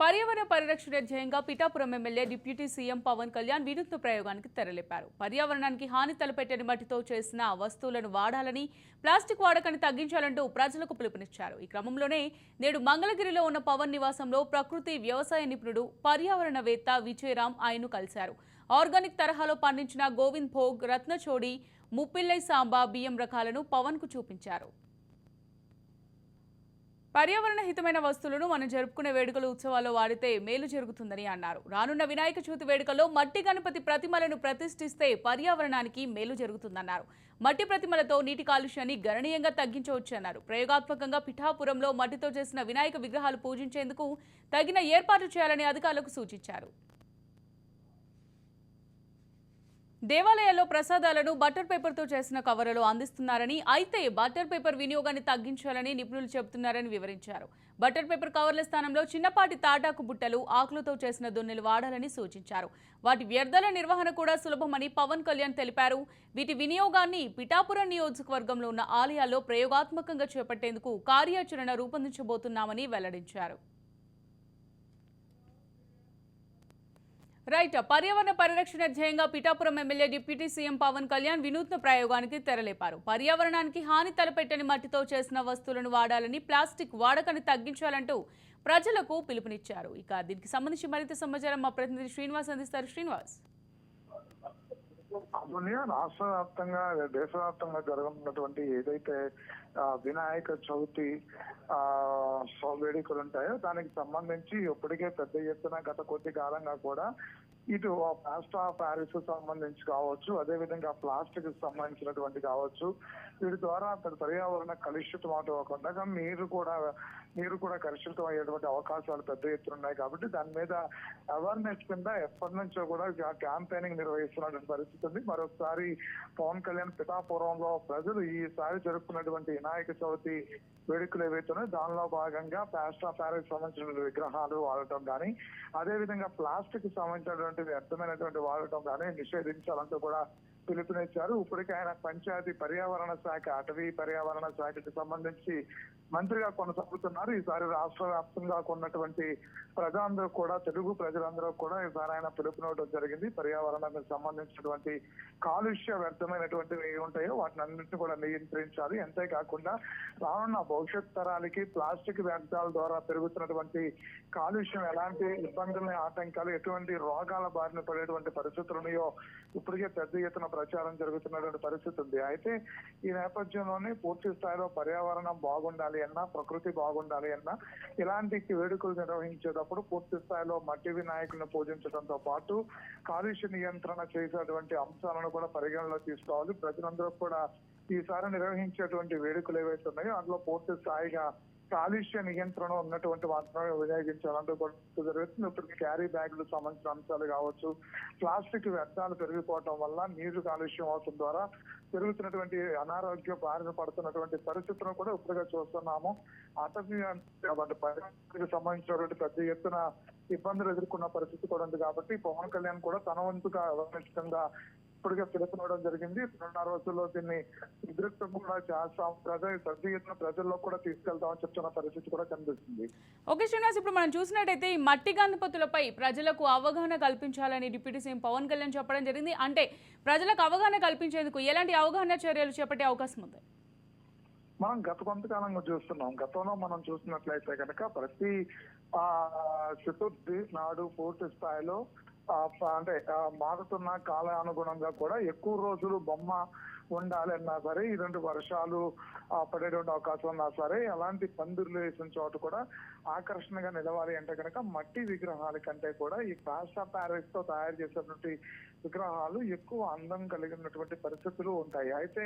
పర్యావరణ పరిరక్షణ ధ్యేయంగా Pithapuram MLA deputy CM Pawan Kalyan వినూత్న ప్రయోగానికి తెరలేపారు. పర్యావరణానికి హాని తలపెట్టని మట్టితో చేసిన వస్తువులను వాడాలని ప్లాస్టిక్ వాడకాన్ని తగ్గించాలంటూ ప్రజలకు పిలుపునిచ్చారు. ఈ క్రమంలోనే నేడు మంగళగిరిలో ఉన్న పవన్ నివాసంలో ప్రకృతి వ్యవసాయ నిపుణుడు పర్యావరణవేత్త విజయరామ్ ఆయన్ను కలిశారు. ఆర్గానిక్ తరహాలో పండించిన గోవింద్ భోగ్ రత్నచోడి ముప్పిల్లై సాంబా బియ్యం రకాలను పవన్కు చూపించారు. పర్యావరణ హితమైన వస్తువులను మనం జరుపుకునే వేడుకలు ఉత్సవాల్లో వాడితే మేలు జరుగుతుందని అన్నారు. రానున్న వినాయక చవితి వేడుకల్లో మట్టి గణపతి ప్రతిమలను ప్రతిష్ఠిస్తే పర్యావరణానికి మేలు జరుగుతుందన్నారు. మట్టి ప్రతిమలతో నీటి కాలుష్యాన్ని గణనీయంగా తగ్గించవచ్చన్నారు. ప్రయోగాత్మకంగా పిఠాపురంలో మట్టితో చేసిన వినాయక విగ్రహాలు పూజించేందుకు తగిన ఏర్పాట్లు చేయాలని అధికారులకు సూచించారు. దేవాలయాల్లో ప్రసాదాలను బటర్ పేపర్తో చేసిన కవర్లలో అందిస్తున్నారని అయితే బటర్ పేపర్ వినియోగాన్ని తగ్గించాలని నిపుణులు చెబుతున్నారని వివరించారు. బటర్ పేపర్ కవర్ల స్థానంలో చిన్నపాటి తాటాకు బుట్టలు ఆకులతో చేసిన దొన్నెలు వాడాలని సూచించారు. వాటి వ్యర్థాల నిర్వహణ కూడా సులభమని పవన్ కళ్యాణ్ తెలిపారు. వీటి వినియోగాన్ని పిఠాపురం నియోజకవర్గంలో ఉన్న ఆలయాల్లో ప్రయోగాత్మకంగా చేపట్టేందుకు కార్యాచరణ రూపొందించబోతున్నామని వెల్లడించారు. రైట్. పర్యావరణ పరిరక్షణ ధ్యేయంగా Pithapuram MLA deputy CM Pawan Kalyan వినూత్న ప్రయోగానికి తెరలేపారు. పర్యావరణానికి హాని తలపెట్టని మట్టితో చేసిన వస్తువులను వాడాలని ప్లాస్టిక్ వాడకాన్ని తగ్గించాలంటూ ప్రజలకు పిలుపునిచ్చారు. ఇక దీనికి సంబంధించి మరింత సమాచారం మా ప్రతినిధి శ్రీనివాస్ అందిస్తారు. శ్రీనివాస్. అందులో రాష్ట్ర వ్యాప్తంగా దేశవ్యాప్తంగా జరగనున్నటువంటి ఏదైతే వినాయక చవితి ఆ వేడుకలు ఉంటాయో దానికి సంబంధించి ఇప్పటికే పెద్ద ఎత్తున గత కొద్ది కాలంగా కూడా ఇటు ప్లాస్టర్ ఆఫ్ ప్యారిస్ సంబంధించి కావచ్చు అదే విధంగా ప్లాస్టిక్ సంబంధించినటువంటి కావచ్చు వీటి ద్వారా పర్యావరణ కలుషితం అవకుండా మీరు కూడా మీరు కూడా కలుషితం అయ్యేటువంటి అవకాశాలు పెద్ద ఎత్తున ఉన్నాయి కాబట్టి దాని మీద అవేర్నెస్ కింద ఎప్పటి నుంచో కూడా క్యాంపెయినింగ్ నిర్వహిస్తున్నటువంటి పరిస్థితి ఉంది. మరొకసారి పవన్ కళ్యాణ్ పిఠాపురంలో ప్రజలు ఈసారి జరుపుకున్నటువంటి వినాయక చవితి వేడుకలు ఏవైతున్నాయో దానిలో భాగంగా ప్లాస్టర్ ఆఫ్ ప్యారిస్ సంబంధించిన విగ్రహాలు వాడటం కానీ అదే విధంగా ప్లాస్టిక్ సంబంధించినటువంటి వ్యర్థమైనటువంటి వాడటం కానీ నిషేధించాలంటూ కూడా పిలుపునిచ్చారు. ఇప్పటికే ఆయన పంచాయతీ పర్యావరణ శాఖ అటవీ పర్యావరణ శాఖకి సంబంధించి మంత్రిగా కొనసాగుతున్నారు. ఈసారి రాష్ట్ర వ్యాప్తంగా ఉన్నటువంటి ప్రజలందరూ కూడా తెలుగు ప్రజలందరూ కూడా ఈసారి ఆయన పిలుపునివ్వడం జరిగింది. పర్యావరణానికి సంబంధించినటువంటి కాలుష్య వ్యర్థమైనటువంటివి ఉంటాయో వాటిని అన్నింటినీ కూడా నియంత్రించాలి. అంతేకాకుండా రానున్న భవిష్యత్ తరాలకి ప్లాస్టిక్ వ్యర్థాల ద్వారా పెరుగుతున్నటువంటి కాలుష్యం ఎలాంటి ఇబ్బందులని ఆటంకాలు ఎటువంటి రోగాల బారిన పడేటువంటి పరిస్థితులు ఉన్నాయో ఇప్పటికే పెద్ద ఎత్తున ప్రచారం జరుగుతున్నటువంటి పరిస్థితి ఉంది. అయితే ఈ నేపథ్యంలోనే పూర్తి స్థాయిలో పర్యావరణం బాగుండాలి అన్నా ప్రకృతి బాగుండాలి అన్నా ఇలాంటి వేడుకలు నిర్వహించేటప్పుడు పూర్తి స్థాయిలో మట్టి వినాయకులను పూజించడంతో పాటు కాలుష్య నియంత్రణ చేసేటువంటి అంశాలను కూడా పరిగణలో తీసుకోవాలి. ప్రజలందరూ కూడా ఈసారి నిర్వహించేటువంటి వేడుకలు ఏవైతే ఉన్నాయో అందులో పూర్తి స్థాయిగా కాలుష్య నియంత్రణ ఉన్నటువంటి మాత్రమే వినియోగించాలంటూ జరుగుతుంది. ఇప్పుడు క్యారీ బ్యాగులు సంబంధించిన అంశాలు కావచ్చు ప్లాస్టిక్ వ్యర్థాలు పెరిగిపోవటం వల్ల నీరు కాలుష్యం అవటం ద్వారా పెరుగుతున్నటువంటి అనారోగ్య బారిన పడుతున్నటువంటి పరిస్థితులను కూడా ఇప్పుడుగా చూస్తున్నాము. అటవీ అంటే సంబంధించినటువంటి పెద్ద ఎత్తున ఇబ్బందులు ఎదుర్కొన్న పరిస్థితి కూడా ఉంది కాబట్టి పవన్ కళ్యాణ్ కూడా తన వంతుగా అవనిష్టంగా ఇప్పటికే పిలుపునివ్వడం జరిగింది. రెండున్నర రోజుల్లో దీన్ని ఉద్రిక్తం కూడా చేస్తాం. ప్రజలు ఎత్తున ప్రజల్లో కూడా తీసుకెళ్తామని చెప్తున్న పరిస్థితి కూడా కనిపిస్తుంది. ఓకే శ్రీనివాస్ ఇప్పుడు మనం చూసినట్టయితే ఈ మట్టి గణపతులపై ప్రజలకు అవగాహన కల్పించాలని డిప్యూటీ సీఎం పవన్ కళ్యాణ్ చెప్పడం జరిగింది. అంటే ప్రజలకు అవగాహన కల్పించేందుకు ఎలాంటి అవగాహన చర్యలు చేపట్టే అవకాశం ఉంది? మనం గత కొంతకాలంగా చూస్తున్నాం. గతంలో మనం చూసినట్లయితే కనుక ప్రతి ఆ చతుర్థి నాడు పూర్తి స్థాయిలో అంటే మారుతున్న కాలానుగుణంగా కూడా ఎక్కువ రోజులు బొమ్మ ఉండాలన్నా సరే ఈ రెండు వర్షాలు పడేటువంటి అవకాశం ఉన్నా సరే అలాంటి పందిర్లు వేసిన చోట కూడా ఆకర్షణగా నిలవాలి అంటే కనుక మట్టి విగ్రహాల కంటే కూడా ఈ ప్లాస్టర్ ప్యారెస్తో తయారు చేసినటువంటి విగ్రహాలు ఎక్కువ అందం కలిగినటువంటి పరిస్థితులు ఉంటాయి. అయితే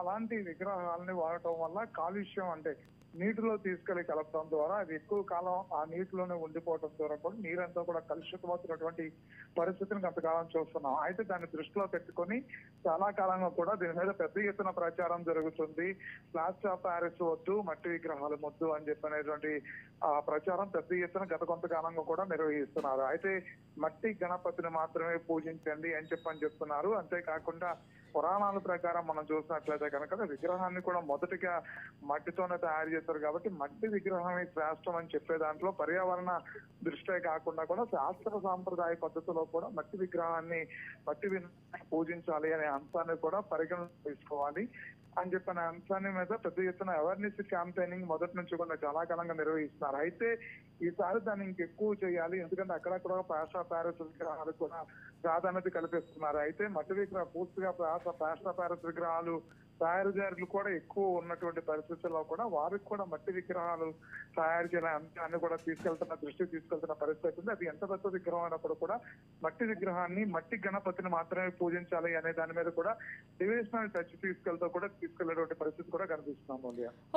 అలాంటి విగ్రహాలని వాడటం వల్ల కాలుష్యం అంటే నీటిలో తీసుకెళ్ళి కలపడం ద్వారా అది ఎక్కువ కాలం ఆ నీటిలోనే ఉండిపోవడం ద్వారా కూడా నీరంతా కూడా కలుషితమవుతున్నటువంటి పరిస్థితిని కొంతకాలం చూస్తున్నాం. అయితే దాన్ని దృష్టిలో పెట్టుకొని చాలా కాలంగా కూడా దీని మీద పెద్ద ఎత్తున ప్రచారం జరుగుతుంది. ప్లాస్టర్ ఆఫ్ ప్యారిస్ వద్దు మట్టి విగ్రహాలు వద్దు అని చెప్పినటువంటి ఆ ప్రచారం పెద్ద ఎత్తున గత కొంతకాలంగా కూడా నిర్వహిస్తున్నారు. అయితే మట్టి గణపతిని మాత్రమే పూజించండి అని చెప్పని చెప్తున్నారు. అంతేకాకుండా పురాణాల ప్రకారం మనం చూసినట్లయితే కనుక విగ్రహాన్ని కూడా మొదటిగా మట్టితోనే తయారు చేస్తారు కాబట్టి మట్టి విగ్రహమే శ్రేష్టం అని చెప్పే దాంట్లో పర్యావరణ దృష్టే కాకుండా కూడా శాస్త్ర సాంప్రదాయ పద్ధతిలో కూడా మట్టి విగ్రహాన్ని మట్టి పూజించాలి అనే అంశాన్ని కూడా పరిగణన తీసుకోవాలి అని చెప్పిన అంశాన్ని మీద పెద్ద ఎత్తున అవేర్నెస్ క్యాంపెయినింగ్ మొదటి నుంచి కూడా చాలా కాలంగా నిర్వహిస్తున్నారు. అయితే ఈసారి దాన్ని ఇంకెక్కువ చేయాలి. ఎందుకంటే అక్కడక్కడ పాషా ప్యారెస్ విగ్రహాలు కూడా ప్రాధాన్యత కల్పిస్తున్నారు. అయితే మట్టి విగ్రహ పూర్తిగా పాషా పాషా ప్యారెస్ విగ్రహాలు తయారుదారులు కూడా ఎక్కువ ఉన్నటువంటి పరిస్థితుల్లో కూడా వారికి కూడా మట్టి విగ్రహాలు తయారు చేయాలి అంశాన్ని కూడా తీసుకెళ్తున్న దృష్టికి తీసుకెళ్తున్న పరిస్థితి ఉంది. అది ఎంత పెద్ద విగ్రహం అయినప్పుడు కూడా మట్టి విగ్రహాన్ని మట్టి గణపతిని మాత్రమే పూజించాలి అనే దాని మీద కూడా డివిజనల్ టచ్ తీసుకెళ్తూ కూడా తీసుకెళ్ళేటువంటి పరిస్థితి కూడా కనిపిస్తున్నాం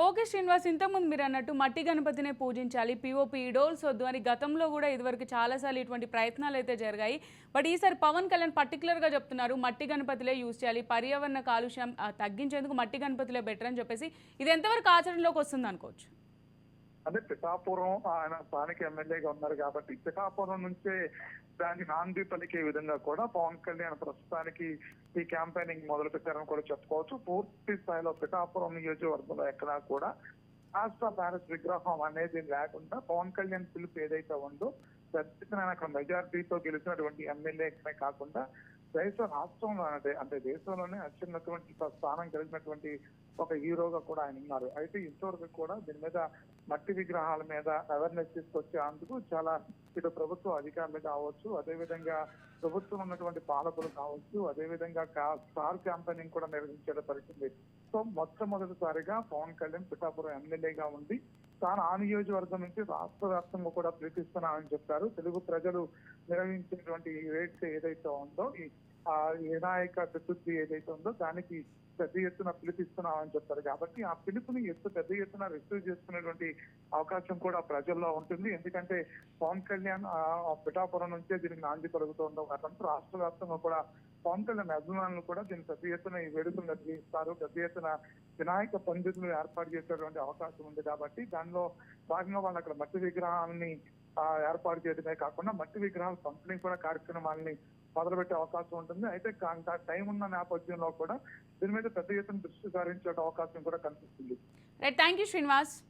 ఓకే శ్రీనివాస్ ఇంతకుముందు మీరు అన్నట్టు మట్టి గణపతినే పూజించాలి పిఓపి డోల్స్ వద్దు అని గతంలో కూడా ఇదివరకు చాలాసార్లు ఇటువంటి ప్రయత్నాలు అయితే జరిగాయి. బట్ ఈసారి పవన్ కళ్యాణ్ పర్టికులర్గా చెప్తున్నారు మట్టి గణపతిలే యూజ్ చేయాలి పర్యావరణ కాలుష్యం తగ్గించేందుకు మట్టి గణపతిలే బెటర్ అని చెప్పేసి ఇది ఎంతవరకు ఆచరణలోకి వస్తుంది అనుకోవచ్చు? అంటే పిఠాపురం ఆయన స్థానిక ఎమ్మెల్యేగా ఉన్నారు కాబట్టి పిఠాపురం నుంచే దాన్ని నాంది పలికే విధంగా కూడా పవన్ కళ్యాణ్ ప్రస్తుతానికి ఈ క్యాంపెయినింగ్ మొదలు పెట్టారని కూడా చెప్పుకోవచ్చు. పూర్తి స్థాయిలో పిఠాపురం నియోజకవర్గంలో ఎక్కడా కూడా రాష్ట్ర ప్యారెస్ విగ్రహం అనేది లేకుండా పవన్ కళ్యాణ్ పిలుపు ఏదైతే ఉందో ప్రత్యేకంగా అక్కడ మెజారిటీతో గెలిచినటువంటి ఎమ్మెల్యేనే కాకుండా దేశ రాష్ట్రంలో అంటే అంటే దేశంలోనే అత్యున్నటువంటి స్థానం కలిగినటువంటి ఒక హీరోగా కూడా ఆయన ఉన్నారు. అయితే ఇంతవరకు కూడా దీని మీద మట్టి విగ్రహాల మీద అవేర్నెస్ తీసుకొచ్చేందుకు చాలా ఇటు ప్రభుత్వ అధికారులు కావచ్చు అదేవిధంగా ప్రభుత్వం ఉన్నటువంటి పాలకులు కావచ్చు అదేవిధంగా స్టార్ క్యాంపెయినింగ్ కూడా నిర్వహించే పరిస్థితి సో మొట్టమొదటిసారిగా పవన్ కళ్యాణ్ పిఠాపురం ఎమ్మెల్యేగా ఉంది తాను ఆ నియోజకవర్గం నుంచి రాష్ట్ర వ్యాప్తంగా కూడా పిలిపిస్తున్నామని చెప్పారు. తెలుగు ప్రజలు నిర్వహించేటువంటి రేట్స్ ఏదైతే ఉందో ఈ ఆ వినాయక చతుర్థి ఏదైతే ఉందో దానికి పెద్ద ఎత్తున పిలిపిస్తున్నామని చెప్పారు కాబట్టి ఆ పిలుపుని ఎత్తు పెద్ద ఎత్తున రిసీవ్ చేసుకునేటువంటి అవకాశం కూడా ప్రజల్లో ఉంటుంది. ఎందుకంటే పవన్ కళ్యాణ్ ఆ పిఠాపురం నుంచే దీనికి నాంది పలుకుతుందో అతను రాష్ట్ర వ్యాప్తంగా కూడా పవన్ కళ్యాణ్ అభిమానులు కూడా దీన్ని పెద్ద ఎత్తున ఈ వేడుకలు నిర్వహిస్తారు. పెద్ద ఎత్తున వినాయక పండితులు ఏర్పాటు చేసేటువంటి అవకాశం ఉంది. కాబట్టి దానిలో భాగంగా వాళ్ళు అక్కడ మట్టి విగ్రహాన్ని ఏర్పాటు చేయడమే కాకుండా మట్టి విగ్రహాల పంపిణీ కూడా కార్యక్రమాలని మొదలుపెట్టే అవకాశం ఉంటుంది. అయితే కా- టైం ఉన్న నేపథ్యంలో కూడా దీని మీద పెద్ద ఎత్తున దృష్టి సారించే అవకాశం కూడా కనిపిస్తుంది. Right thank you Srinivas